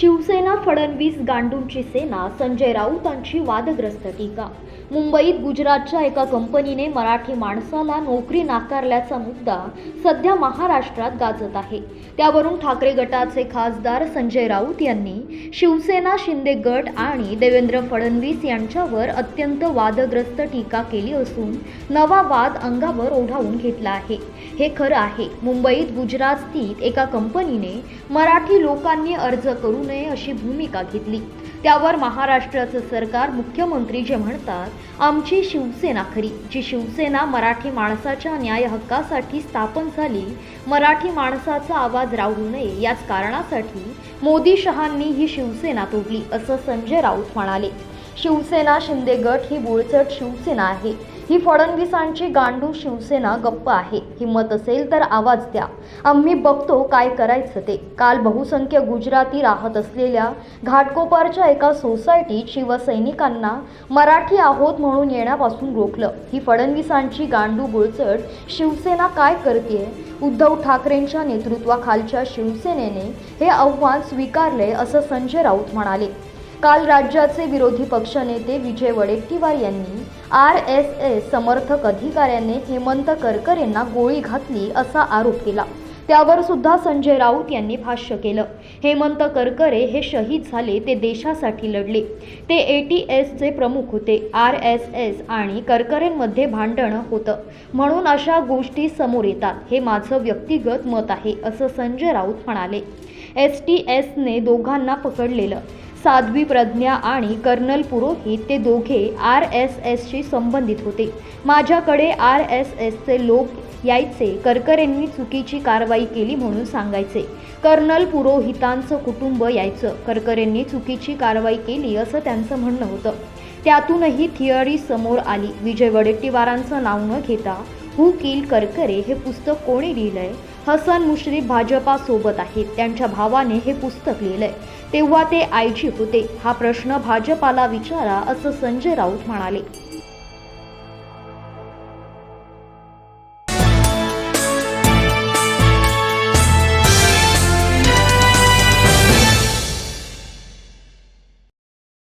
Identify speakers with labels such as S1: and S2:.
S1: शिवसेना फडणवीस गांडूंची सेना संजय राऊतांची वादग्रस्त टीका. मुंबईत गुजरातच्या एका कंपनीने मराठी माणसाला नोकरी नाकारल्याचा मुद्दा सध्या महाराष्ट्रात गाजत आहे. त्यावरून ठाकरे गटाचे खासदार संजय राऊत यांनी शिवसेना शिंदे गट आणि देवेंद्र फडणवीस यांच्यावर अत्यंत वादग्रस्त टीका केली असून नवा वाद अंगावर ओढावून घेतला आहे. हे खरं आहे. मुंबईत गुजरात स्थित एका कंपनीने मराठी लोकांनी अर्ज करून नये अशी भूमिका घेतली. त्यावर महाराष्ट्राचं सरकार मुख्यमंत्री जे म्हणतात आमची शिवसेना खरी. जी शिवसेना मराठी माणसाच्या न्याय हक्कासाठी स्थापन झाली मराठी माणसाचा आवाज राहू नये याच कारणासाठी मोदी शहांनी ही शिवसेना तोडली असं संजय राऊत म्हणाले. शिवसेना शिंदे गट ही बुळचट शिवसेना आहे. ही फडणवीसांची गांडू शिवसेना गप्प आहे. हिंमत असेल तर आवाज द्या. आम्ही बघतो काय करायचं ते. काल बहुसंख्य गुजराती राहत असलेल्या घाटकोपरच्या एका सोसायटीत शिवसैनिकांना मराठी आहोत म्हणून येण्यापासून रोखलं. ही फडणवीसांची गांडू बुळचट शिवसेना काय करते उद्धव ठाकरेंच्या नेतृत्वाखालच्या शिवसेनेने हे आव्हान स्वीकारले असं संजय राऊत म्हणाले. काल राज्याचे विरोधी पक्षनेते विजय वडेट्टीवार यांनी आर एस एस समर्थक अधिकाऱ्यांनी हेमंत करकरेंना गोळी घातली असा आरोप केला. त्यावर सुद्धा संजय राऊत यांनी भाष्य केलं. हेमंत करकरे हे शहीद झाले ते देशासाठी लढले. ते ए टी एसचे प्रमुख होते. आर एस एस आणि करकरेंमध्ये भांडणं होतं. म्हणून अशा गोष्टी समोर येतात. हे माझं व्यक्तिगत मत आहे असं संजय राऊत म्हणाले. एस टी एसने दोघांना पकडलेलं. साध्वी प्रज्ञा आणि कर्नल पुरोहित ते दोघे आर एस एसशी संबंधित होते. माझ्याकडे आर एस एसचे लोक यायचे. करकरेंनी चुकीची कारवाई केली म्हणून सांगायचे. कर्नल पुरोहितांचं कुटुंब यायचं. करकरेंनी चुकीची कारवाई केली असं त्यांचं म्हणणं होतं. त्यातूनही थिअरी समोर आली. विजय वडेट्टीवारांचं नाव न घेता हु किल करकरे हे पुस्तक कोणी लिहिलंय? हसन मुश्रीफ भाजपासोबत आहेत. त्यांच्या भावाने हे पुस्तक लिहिलंय. तेव्हा ते आयजी होते. हा प्रश्न भाजपाला विचारा असं संजय राऊत म्हणाले.